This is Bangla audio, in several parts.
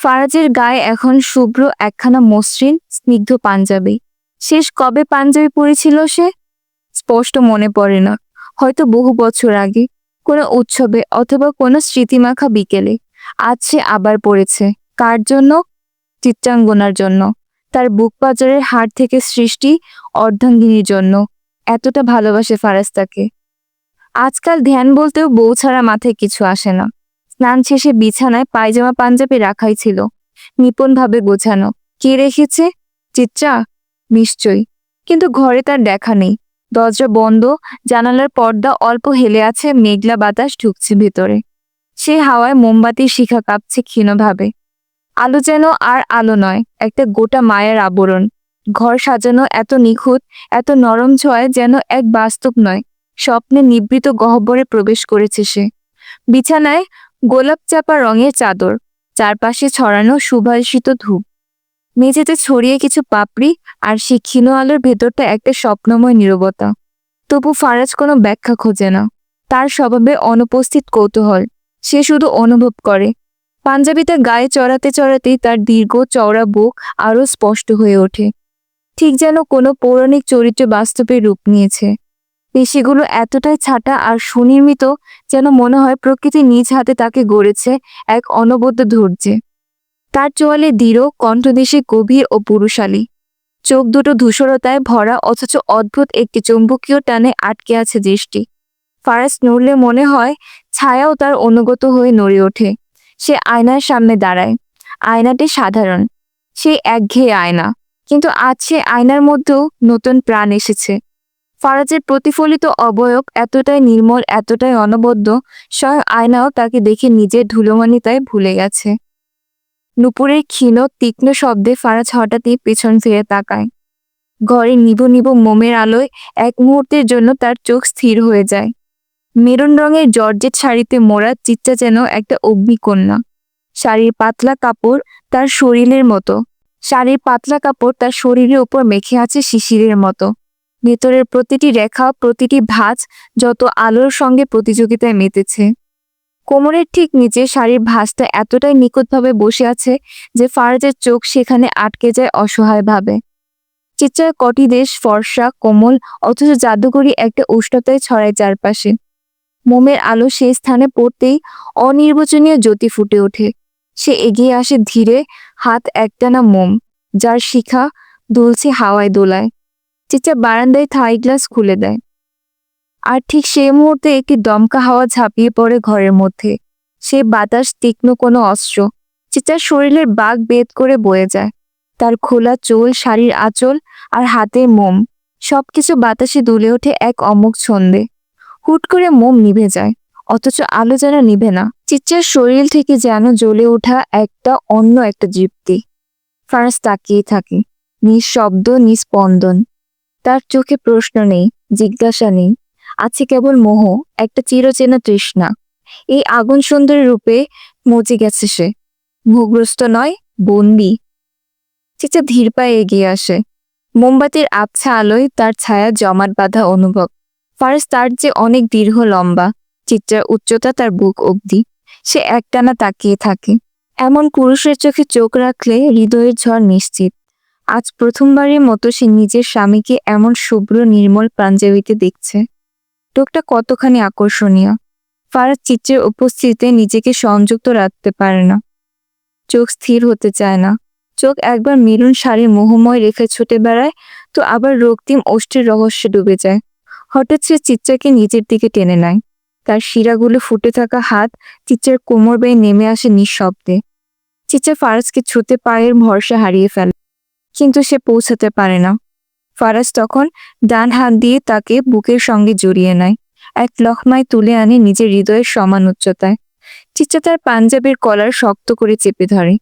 ফারাজের গায়ে এখন শুভ্র একখানা মসৃণ, স্নিগ্ধ পাঞ্জাবি। শেষ কবে পাঞ্জাবি পরেছিল সে? স্পষ্ট মনে পড়ে না। হয়তো বহু বছর আগে, কোনো উৎসবে অথবা কোনো স্মৃতিমাখা বিকেলে। আজ সে আবার পড়েছে। কার জন্য? চিত্রাঙ্গনার জন্য। তার বুক পাজরের হাড় থেকে সৃষ্টি অর্ধাঙ্গিনীর জন্য। এতটা ভালোবাসে ফারাজ তাকে। আজকাল ধ্যান বলতেও বউ ছাড়া মাথায় কিছু আসে না। স্নান শেষে বিছানায় পায়জামা পাঞ্জাবি রাখাই ছিল। নিপুণভাবে গোছানো। কে রেখেছে? চিত্রা নিশ্চয়ই। কিন্তু ঘরে তার দেখা নেই। দরজা বন্ধ, জানালার পর্দা অল্প হেলে আছে, মেঘলা বাতাস ঢুকছে ভেতরে। সে হাওয়ায় মোমবাতির শিখা কাঁপছে ক্ষীণভাবে। আলো যেন আর আলো নয়, একটা গোটা মায়ের আবরণ। ঘর সাজানো এত নিখুঁত, এত নরম ছোঁয়ায় যেন এক বাস্তব নয়, স্বপ্নে নিবৃত গহ্বরে প্রবেশ করেছে সে। বিছানায় গোলাপ চাপা রঙের চাদর, চারপাশে ছড়ানো সুভাষিত ধূপ। মেঝেতে ছড়িয়ে কিছু পাপড়ি আর সেই ক্ষীণ আলোর ভেতরটা একটা স্বপ্নময় নীরবতা। তবু ফারাজ কোনো ব্যাখ্যা খোঁজে না। তার স্বভাবে অনুপস্থিত কৌতূহল। সে শুধু অনুভব করে। পাঞ্জাবিটা গায়ে চড়াতে চড়াতেই তার দীর্ঘ চওড়া বুক আরও স্পষ্ট হয়ে ওঠে। ঠিক যেন কোনো পৌরাণিক চরিত্রে বাস্তবে রূপ নিয়েছে। পেশিগুলো এতটাই ছাটা আর সুনির্মিত যেন মনে হয় প্রকৃতি নিজ হাতে তাকে গড়েছে এক অনবদ্য ধৈর্যে। তার চোয়ালে দৃঢ়, কণ্ঠদেশে, গভীর ও পুরুষালী। চোখ দুটো ধূসরতায় ভরা, অথচ অদ্ভুত একটি চৌম্বকীয় টানে আটকে আছে দৃষ্টি। ফারাস নড়লে মনে হয় ছায়াও তার অনুগত হয়ে নড়ে ওঠে। সে আয়নার সামনে দাঁড়ায়। আয়নাটি সাধারণ। সেই একঘেয়ে আয়না। কিন্তু আজ সে আয়নার মধ্যেও নতুন প্রাণ এসেছে। ফারাজের প্রতিফলিত অবয়ব এতটাই নির্মল, এতটাই অনবদ্য, স্বয়ং আয়নাও তাকে দেখে নিজের ধুলোমানিতায় ভুলে গেছে। নুপুরের ক্ষীণ, তীক্ষ্ণ শব্দে ফারাজ হঠাৎই পেছন ফিরে তাকায়। ঘরে নিবু নিবু মোমের আলোয় এক মুহূর্তের জন্য তার চোখ স্থির হয়ে যায়। মেরুন রঙের জর্জেট শাড়িতে মোড়া চিচ্চা যেন একটা অগ্নিকন্যা। শাড়ির পাতলা কাপড় তার শরীরের মতো। শাড়ির পাতলা কাপড় তার শরীরের উপর মেখে আছে শিশিরের মতো। ভেতরের প্রতিটি রেখা, প্রতিটি ভাঁজ যত আলোর সঙ্গে প্রতিযোগিতায় মেতেছে। কোমরের ঠিক নিচে শাড়ির ভাঁজটা এতটাই নিখুঁতভাবে বসে আছে যে ফারাজের চোখ সেখানে আটকে যায় অসহায়ভাবে। চিত্রার কটি দেশ, ফর্সা, কোমল, অথচ জাদুকরী একটা উষ্ণতায় ছড়ায় চারপাশে। মোমের আলো সেই স্থানে পড়তেই অনির্বচনীয় জ্যোতি ফুটে ওঠে। সে এগিয়ে আসে ধীরে, হাত একটানা মোম, যার শিখা দুলছে হাওয়ায় দোলায়। চিচা বারান্দায় থাই গ্লাস খুলে দেয়। আর ঠিক সেই মুহূর্তে একটি দমকা হাওয়া ঝাঁপিয়ে পড়ে ঘরের মধ্যে। সে বাতাস, তীক্ষ্ণ কোনো অস্ত্র, চিচার শরীরের বাঘ বেদ করে বয়ে যায়। তার খোলা চোল, শাড়ির আঁচল আর হাতে মোম, সবকিছু বাতাসে দুলে ওঠে এক অমুক ছন্দে। হুট করে মোম নিভে যায়, অথচ আলো যেন নিভে না। চিচ্চার শরীর থেকে যেন জ্বলে ওঠা একটা অন্য একটা জীপ্তি ফারাস তাকিয়ে থাকে, নিঃশব্দ নিস্পন্দন তার চোখে প্রশ্ন নেই, জিজ্ঞাসা নেই। আছে কেবল মোহ, একটা চিরচেনা তৃষ্ণা। এই আগুন সুন্দরী রূপে মজে গেছে সে। ভূগ্রস্ত নয়, বন্দি। চিচা ধীর পায়ে এগিয়ে আসে। মোমবাতির আবছা আলোয় তার ছায়া জমাট বাঁধা অনুভব। ফারাস তার যে অনেক দীর্ঘ লম্বা। চিত্রার উচ্চতা তার বুক অবধি। সে একটানা তাকিয়ে থাকে। এমন পুরুষের চোখে চোখ রাখলে হৃদয়ের ঝড় নিশ্চিত। আজ প্রথমবারের মতো সে নিজের স্বামীকে এমন শুভ্র নির্মল পাঞ্জাবিতে দেখছে। লোকটা কতখানি আকর্ষণীয়। ফারাজ চিত্রের উপস্থিতিতে নিজেকে সংযুক্ত রাখতে পারে না। চোখ স্থির হতে চায় না। চোখ একবার মেরুন শাড়ির মোহময় রেখে ছুটে বেড়ায়, তো আবার রক্তিম অষ্টের রহস্যে ডুবে যায়। হঠাৎ সে চিত্রাকে নিজের দিকে টেনে নেয়। তার শিরাগুলো ফুটে থাকা হাত চিত্রার কোমর বেয়ে নেমে আসে নিঃশব্দে। চিত্রা ফারাজকে ছুতে পায়ের ভরসা হারিয়ে ফেলে। কিন্তু সে পৌঁছাতে পারে না। ফারাজ তখন ডান হাত দিয়ে তাকে বুকের সঙ্গে জড়িয়ে নেয়। এক লহমায় তুলে আনে নিজের হৃদয়ের সমান উচ্চতায়। চিত্রা তার পাঞ্জাবের কলার শক্ত করে চেপে ধরে।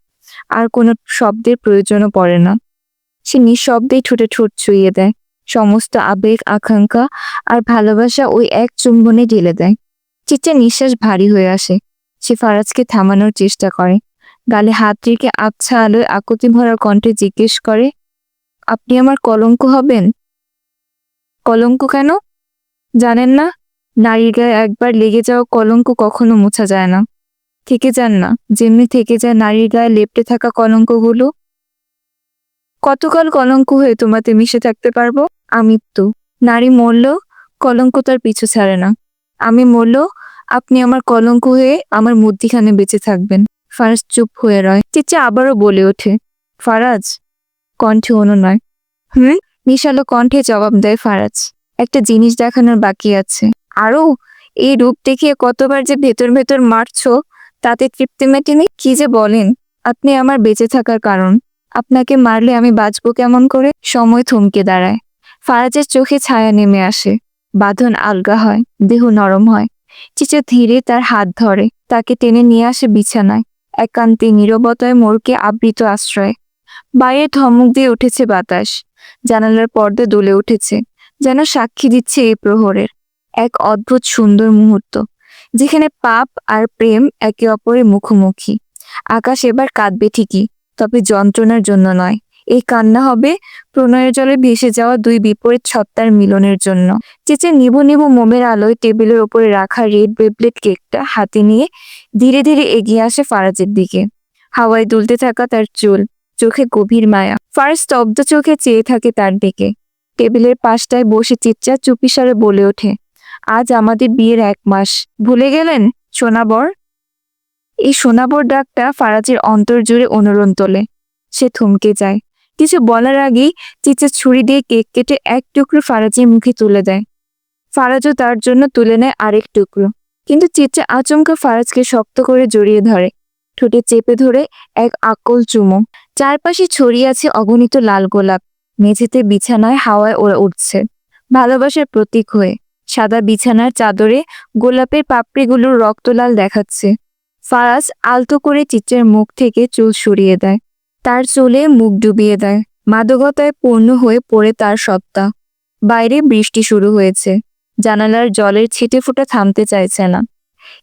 আর কোনো শব্দের প্রয়োজনও পড়ে না। সে নিঃশব্দেই ঠোঁটে ঠোঁট ছুঁয়ে দেয়। সমস্ত আবেগ, আকাঙ্ক্ষা আর ভালোবাসা ওই এক চুম্বনে ঢেলে দেয়। চিত্রা নিঃশ্বাস ভারী হয়ে আসে। সে ফারাজকে থামানোর চেষ্টা করে। গালে হাত রেখে আবছা আলোয় আকুতি ভরা কণ্ঠে জিজ্ঞেস করে, আপনি আমার কলঙ্ক হবেন? কলঙ্ক কেন? জানেন না, নারীর গায়ে একবার লেগে যাওয়া কলঙ্ক কখনো মোছা যায় না। থেকে যান না, যেমনি থেকে যায় নারীর গায়ে লেপটে থাকা কলঙ্কগুলো। কতকাল কলঙ্ক হয়ে তোমাতে মিশে থাকতে পারব? আমি তো নারী মরল, কলঙ্ক তার পিছু ছাড়ে না। আমি মরল, আপনি আমার কলঙ্ক হয়ে আমার মধ্যিখানে বেঁচে থাকবেন। ফারাজ চুপ হয়ে রয়। চিচা আবারও বলে ওঠে, ফারাজ, কণ্ঠে অনুনয়। হুম? মিশালো কণ্ঠে জবাব দেয় ফারাজ, একটা জিনিস দেখানোর বাকি আছে। আরও এই রূপ দেখিয়ে কতবার যে ভেতর ভেতর মারছো, তাতে তৃপ্তি মেটেনি? কি যে বলেন, আপনি আমার বেঁচে থাকার কারণ। আপনাকে মারলে আমি বাঁচবো কেমন করে? সময় থমকে দাঁড়ায়। ফারাজের চোখে ছায়া নেমে আসে। বাঁধন আলগা হয়, দেহ নরম হয়। চিচা ধীরে তার হাত ধরে, তাকে টেনে নিয়ে আসে বিছানায়। একান্তে নিরবতায় মোরকে আবৃত আশ্রয়। বাইরে ধমক দিয়ে উঠেছে বাতাস। জানালার পর্দে দুলে উঠেছে, যেন সাক্ষী দিচ্ছে এই প্রহরের এক অদ্ভুত সুন্দর মুহূর্ত, যেখানে পাপ আর প্রেম একে অপরের মুখোমুখি। আকাশ এবার কাঁদবে ঠিকই, তবে যন্ত্রণার জন্য নয়। এই কান্না হবে প্রণয়ের জলে ভেসে যাওয়া দুই বিপরীত সত্তার মিলনের জন্য। চেচে নিভু নিভু মোমের আলোয় টেবিলের ওপরে রাখা রেড বেবলেট কেকটা হাতে নিয়ে ধীরে ধীরে এগিয়ে আসে ফারাজের দিকে। হাওয়ায় দুলতে থাকা তার চুল, চোখে গভীর মায়া। ফারাজ স্তব্ধ চোখে চেয়ে থাকে তার দিকে। টেবিলের পাশটায় বসে চিৎচা চুপিসারে বলে ওঠে, আজ আমাদের বিয়ের এক মাস, ভুলে গেলেন, সোনাবর? এই সোনাবর ডাকটা ফারাজের অন্তর জুড়ে অনুরণ তোলে। সে থমকে যায়। কিছু বলার আগেই চিচা ছুরি দিয়ে কেক কেটে এক টুকরো ফারাজের মুখে তুলে দেয়। ফারাজও তার জন্য তুলে নেয় আরেক টুকরো। কিন্তু চিচা আচমকা ফারাজকে শক্ত করে জড়িয়ে ধরে। ঠোঁটে চেপে ধরে এক আকল চুমো। চারপাশে ছড়িয়ে আছে অগণিত লাল গোলাপ। মেঝেতে বিছানায় হাওয়ায় ওরা উঠছে। ভালোবাসার প্রতীক হয়ে সাদা বিছানার চাদরে গোলাপের পাপড়িগুলোর রক্তলাল দেখাচ্ছে। ফারাজ আলতো করে চিচ্চের মুখ থেকে চুল সরিয়ে দেয়। তার চুলে মুখ ডুবিয়ে দেয়। মাদকতায় পূর্ণ হয়ে পড়ে তার সত্তা। বাইরে বৃষ্টি শুরু হয়েছে। জানালার জলের ছিটে ফোঁটা থামতে চাইছে না।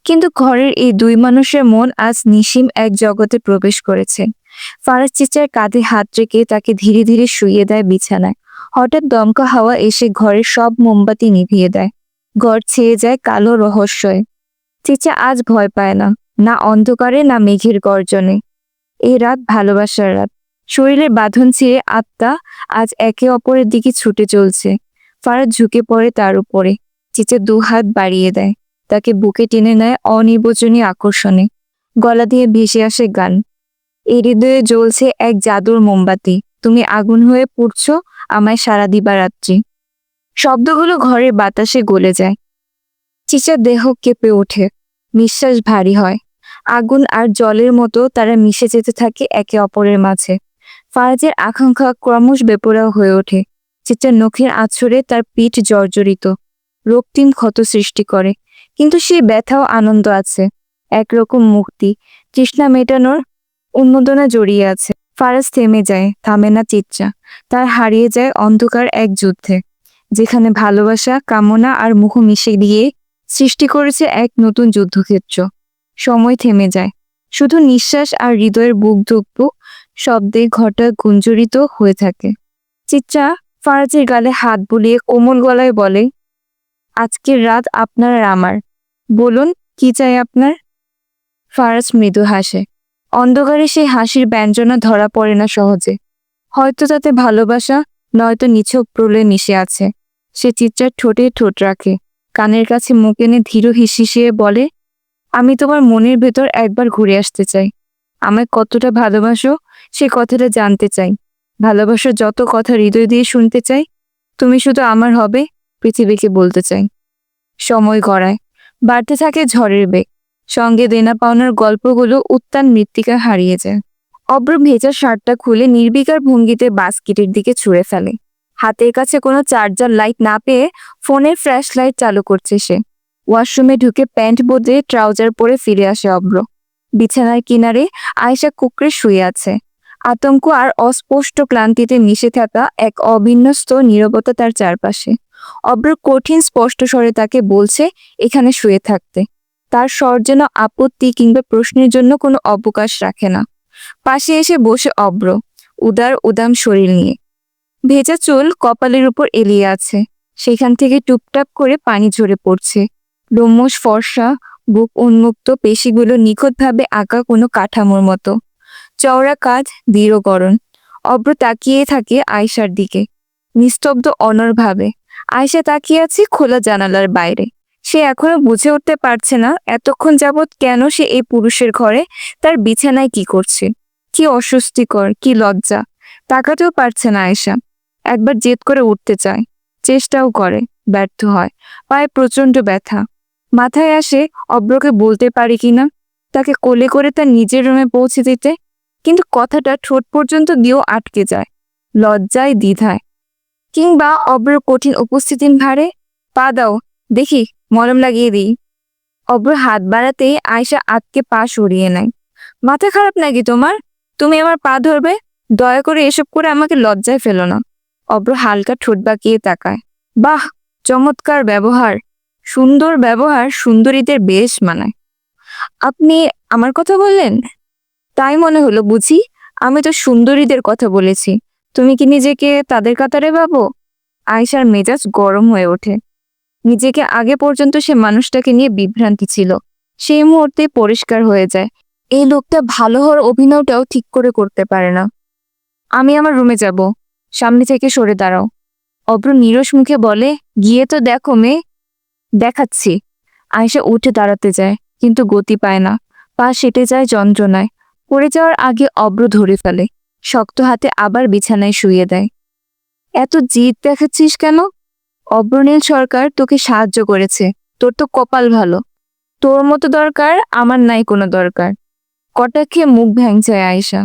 কিন্তু ঘরের এই দুই মানুষের মন আজ নিশিম এক জগতে প্রবেশ করেছে। ফারাজ চিচার কাঁধে হাত রেখে তাকে ধীরে ধীরে শুইয়ে দেয় বিছানায়। হঠাৎ দমকা হাওয়া এসে ঘরের সব মোমবাতি নিভিয়ে দেয়। ঘর ছেয়ে যায় কালো রহস্যয় চিচা আজ ভয় পায় না না অন্ধকারে, না মেঘের গর্জনে। এই রাত ভালোবাসার রাত। শরীরের বাঁধন ছিঁড়ে আত্মা আজ একে অপরের দিকে ছুটে চলছে। ফারাজ ঝুঁকে পড়ে তার উপরে। চিচা দু হাত বাড়িয়ে দেয়। তাকে বুকে টেনে নেয় অনির্বচনীয় আকর্ষণে। গলা দিয়ে ভেসে আসে গান। এই হৃদয়ে জ্বলছে এক জাদুর মোমবাতি। তুমি আগুন হয়ে পুড়ছ আমায় সারা দিবা রাত্রি। শব্দগুলো ঘরের বাতাসে গলে যায়। চিচার দেহ কেঁপে ওঠে। নিঃশ্বাস ভারী হয়। আগুন আর জলের মতো তারা মিশে যেতে থাকে একে অপরের মাঝে। ফারাজের আকাঙ্ক্ষা ক্রমশ বেপরাও হয়ে ওঠে। চিচার নখের আছড়ে তার পিঠ জর্জরিত। রক্তিম ক্ষত সৃষ্টি করে। কিন্তু সেই ব্যথাও আনন্দ আছে। একরকম মুক্তি। তৃষ্ণা মেটানোর উন্মোদনা জড়িয়ে আছে। ফারাজ থেমে যায়, থামে না চিচ্চা তার হারিয়ে যায় অন্ধকার এক যুদ্ধে, যেখানে ভালোবাসা, কামনা আর মুখ মিশে দিয়ে সৃষ্টি করেছে এক নতুন যুদ্ধক্ষেত্র। সময় থেমে যায়। শুধু নিঃশ্বাস আর হৃদয়ের বুক ধুকপুক শব্দে ঘটা গুঞ্জরিত হয়ে থাকে। চিচ্চা ফারাজের গালে হাত বুলিয়ে কোমল গলায় বলে, আজকের রাত আপনার আর আমার। বলুন, কি চাই আপনার? ফারাজ মৃদু হাসে। অন্ধকারে সেই হাসির ব্যঞ্জনা ধরা পড়ে না সহজে। হয়তো তাতে ভালোবাসা, নয়তো নিছক প্রলয় মিশে আছে। সে চিৎচার ঠোঁটে ঠোঁট রাখে। কানের কাছে মুখ এনে ধীর হিসিয়ে বলে আমি তোমার মনের ভেতর একবার ঘুরে আসতে চাই। আমায় কতটা ভালোবাসো, সে কথাটা জানতে চাই। ভালোবাসার যত কথা হৃদয় দিয়ে শুনতে চাই, তুমি শুধু আমার হবে, পৃথিবীকে বলতে চাই। সময় গড়ায়, বাড়তে থাকে ঝড়ের বেগ। সঙ্গে দেনা পাওনার গল্পগুলো উত্তান মৃত্তিকা হারিয়ে যায়। অব্র ভেজা শার্টটা খুলে নির্বিকার ভঙ্গিতে বাস্কেটের দিকে ছুঁড়ে ফেলে। হাতের কাছে কোনো চার্জার লাইট না পেয়ে ফোনের ফ্ল্যাশ লাইট চালু করছে সে। ওয়াশরুমে ঢুকে প্যান্ট বদলে ট্রাউজার পরে ফিরে আসে অব্র বিছানার কিনারে আয়সা কুকরে শুয়ে আছে। আতঙ্ক আর অস্পষ্ট ক্লান্তিতে মিশে থাকা এক অবিন্যস্ত নীরবতা তার চারপাশে। অব্র কঠিন স্পষ্ট স্বরে তাকে বলছে, এখানে শুয়ে থাকতে। তার স্বর যেন আপত্তি কিংবা প্রশ্নের জন্য কোনো অবকাশ রাখে না। পাশে এসে বসে অব্র উদার, উদাম শরীর নিয়ে। ভেজা চুল কপালের উপর এলিয়ে আছে। সেখান থেকে টুপটাপ করে পানি ঝরে পড়ছে। লোমশ ফর্সা বুক উন্মুক্ত, পেশিগুলো নিখুঁতভাবে আঁকা কোনো কাঠামোর মতো। চওড়া কাজ দৃঢ়করণ অব্র তাকিয়ে থাকে আয়শার দিকে। নিস্তব্ধ অনরভাবে। আয়শা তাকিয়ে আছে খোলা জানালার বাইরে। সে এখনও বুঝে উঠতে পারছে না, এতক্ষণ যাবৎ কেন সে এই পুরুষের ঘরে, তার বিছানায় কি করছে? কি অস্বস্তিকর, কি লজ্জা। তাকাতেও পারছে না আয়শা। একবার জেদ করে উঠতে চায়। চেষ্টাও করে, ব্যর্থ হয়। পায়ে প্রচণ্ড ব্যথা। মাথায় আসে অব্রকে বলতে পারি কিনা? তাকে কোলে করে তার নিজের রুমে পৌঁছে দিতে। কিন্তু কথাটা ঠোঁট পর্যন্ত দিয়েও আটকে যায়, লজ্জায় দ্বিধায়। কিংবা অব্র কঠিন উপস্থিতির ভারে পা দাও, দেখি, মলম লাগিয়ে দিই। অব্র হাত বাড়াতেই আয়সা আতকে পা সরিয়ে নেয়। মাথা খারাপ নাকি তোমার? তুমি আমার পা ধরবে? দয়া করে এসব করে আমাকে লজ্জায় ফেলো না। অব্র হালকা ঠোঁট বাঁকিয়ে তাকায়। বাহ, চমৎকার ব্যবহার! সুন্দর ব্যবহার সুন্দরীদের বেশ মানায়। আপনি আমার কথা বললেন? তাই মনে হলো, বুঝি? আমি তো সুন্দরীদের কথা বলেছি। তুমি কি নিজেকে তাদের কাতারে ভাবো? আয়সার মেজাজ গরম হয়ে ওঠে। নিজেকে আগে পর্যন্ত সে মানুষটাকে নিয়ে বিভ্রান্তি ছিল। সেই মুহূর্তে পরিষ্কার হয়ে যায়। এই লোকটা ভালো হওয়ার অভিনয়টাও ঠিক করে করতে পারে না। আমি আমার রুমে যাব। সামনে থেকে সরে দাঁড়াও। অব্র নিরস মুখে বলে, গিয়ে তো দেখো মেয়ে দেখাচ্ছি। আয়সা উঠে দাঁড়াতে যায়, কিন্তু গতি পায় না। পা সেটে যায় যন্ত্রণায়। পড়ে যাওয়ার আগে অব্র ধরে ফেলে। শক্ত হাতে আবার বিছানায় শুয়ে দেয়। এত জিদ দেখাচ্ছিস কেন? অব্রনীল সরকার তোকে সাহায্য করেছে। তোর তো কপাল ভালো। তোর মতো দরকার, আমার নাই কোনো দরকার। কটা খেয়ে মুখ ভ্যাংচায় আয়েশা।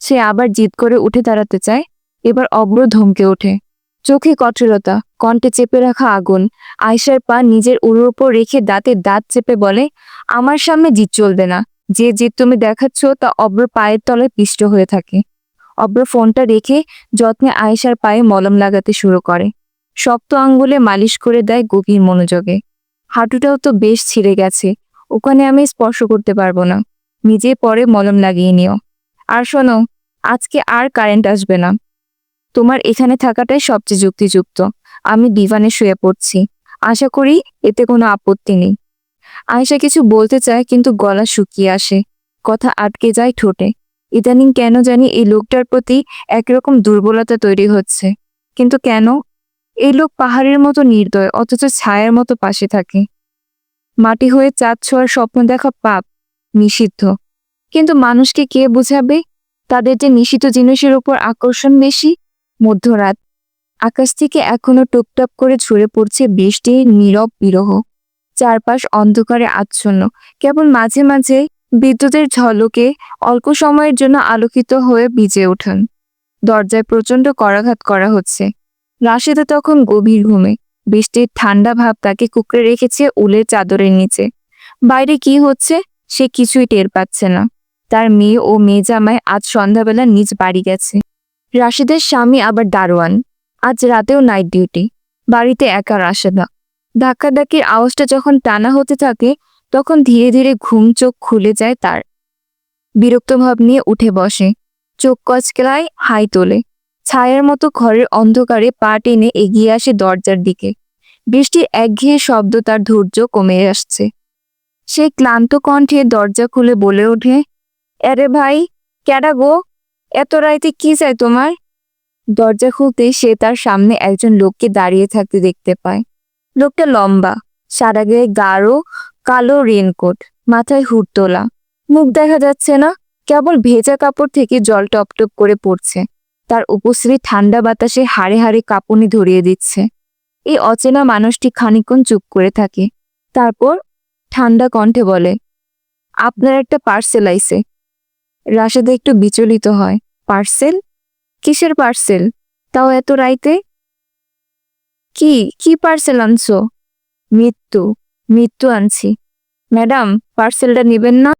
সে আবার জিদ করে উঠে দাঁড়াতে চায়। এবার অব্র ধমকে ওঠে। চোখে কঠোরতা, কণ্ঠে চেপে রাখা আগুন আয়সার পা নিজের উড়োর উপর রেখে দাঁতে দাঁত চেপে বলে, আমার সামনে জিত চলবে না। যে জিদ তুমি দেখাচ্ছ তা অব্র পায়ের তলায় পিষ্ট হয়ে থাকে। অব্র ফোনটা রেখে যত্নে আয়েশার পায়ে মলম লাগাতে শুরু করে। শক্ত আঙ্গুলে মালিশ করে দেয় গভীর মনোযোগে। হাঁটুটাও তো বেশ ছিঁড়ে গেছে, ওখানে আমি স্পর্শ করতে পারব না। নিজে পরে মলম লাগিয়ে নিও। আর শোনো, আজকে আর কারেন্ট আসবে না। তোমার এখানে থাকাটাই সবচেয়ে যুক্তিযুক্ত। আমি ডিভানে শুয়ে পড়ছি। আশা করি এতে কোনো আপত্তি নেই। আয়েশা কিছু বলতে চায় কিন্তু গলা শুকিয়ে আসে। কথা আটকে যায় ঠোঁটে। ইদানিং কেন জানি এই লোকটার প্রতি একরকম দুর্বলতা তৈরি হচ্ছে। কিন্তু কেন? এই লোক পাহাড়ের মতো নির্দয়, অথচ ছায়ার মতো পাশে থাকে। মাটি হয়ে চাঁদ ছোঁয়ার স্বপ্ন দেখা পাপ, নিষিদ্ধ। কিন্তু মানুষকে কে বোঝাবে? তাদের যে নিষিদ্ধ জিনিসের উপর আকর্ষণ বেশি মধ্যরাত। আকাশ থেকে এখনও টুপটাপ করে ঝরে পড়ছে বৃষ্টির নীরব বিরহ। চারপাশ অন্ধকারে আচ্ছন্ন। কেবল মাঝে মাঝে বিদ্যুতের ঝলকে অল্প সময়ের জন্য আলোকিত হয়ে ভিজে ওঠেন। দরজায় প্রচণ্ড করাঘাত করা হচ্ছে। রাশেদা তখন গভীর ঘুমে। বৃষ্টির ঠান্ডা ভাব তাকে কুকড়ে রেখেছে উলের চাদরের নিচে। বাইরে কি হচ্ছে সে কিছুই টের পাচ্ছে না। তার মেয়ে ও মেয়ে জামাই আজ সন্ধ্যাবেলা নিজ বাড়ি গেছে। রাশেদের স্বামী আবার দারোয়ান। আজ রাতেও নাইট ডিউটি। বাড়িতে একা রাশেদা। ধাক্কাধাক্কির আওয়াজটা যখন টানা হতে থাকে, তখন ধীরে ধীরে ঘুম চোখ খুলে যায় তার। বিরক্ত ভাব নিয়ে উঠে বসে। চোখ কচকেলায় হাই তোলে। ছায়ার মতো ঘরের অন্ধকারে পা টেনে এগিয়ে আসে দরজার দিকে। বৃষ্টির একঘেয়ে শব্দ তার ধৈর্য কমে আসছে। সে ক্লান্ত কণ্ঠে দরজা খুলে বলে ওঠে, আরে ভাই, ক্যাডা গো? এত রাইতে কি চাই তোমার? দরজা খুলতে সে তার সামনে একজন লোককে দাঁড়িয়ে থাকতে দেখতে পায়। লোকটা লম্বা সারা গায়ে গাঢ়, কালো রেনকোট, মাথায় হুড তোলা মুখ দেখা যাচ্ছে না, কেবল ভেজা কাপড় থেকে জল টপটপ করে পড়ছে। তার উপস্থিতি ঠান্ডা বাতাসে হাড়ে হাড়ে কাঁপুনি ধরিয়ে দিচ্ছে। এই অচেনা মানুষটি খানিকক্ষণ চুপ করে থাকে। তারপর ঠান্ডা কণ্ঠে বলে, আপনার একটা পার্সেল আইছে। রাশেদা একটু বিচলিত হয়। পার্সেল? কিসের পার্সেল? তাও এত রাইতে? কি? কি পার্সেল আনছো? মৃত্যু মৃত্যু আনছি। ম্যাডাম, পার্সেলটা নেবেন না?